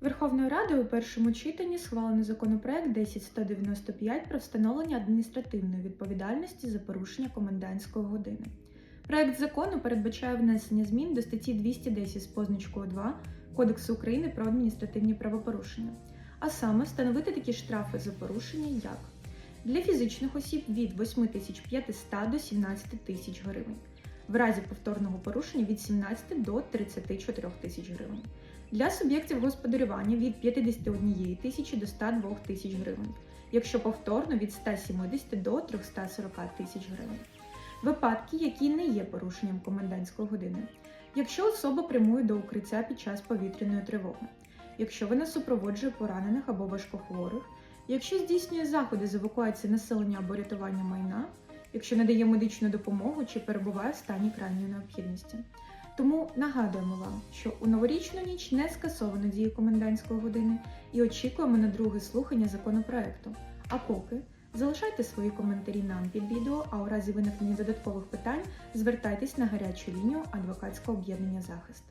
Верховною Радою у першому читанні схвалено законопроект 10195 про встановлення адміністративної відповідальності за порушення комендантської години. Проект закону передбачає внесення змін до статті 210 з позначкою 2 Кодексу України про адміністративні правопорушення, а саме встановити такі штрафи за порушення, як для фізичних осіб від 8500 до 17 тисяч гривень, в разі повторного порушення від 17 до 34 тисяч гривень. Для суб'єктів господарювання від 51 тисячі до 102 тисяч гривень, якщо повторно від 170 до 340 тисяч гривень. Випадки, які не є порушенням комендантської години, якщо особа прямує до укриття під час повітряної тривоги, якщо вона супроводжує поранених або важкохворих, якщо здійснює заходи з евакуації населення або рятування майна, якщо надає медичну допомогу чи перебуває в стані крайньої необхідності. Тому нагадуємо вам, що у новорічну ніч не скасовано дію комендантської години і очікуємо на друге слухання законопроекту. А поки залишайте свої коментарі нам під відео, а у разі виникнення додаткових питань звертайтесь на гарячу лінію адвокатського об'єднання захист.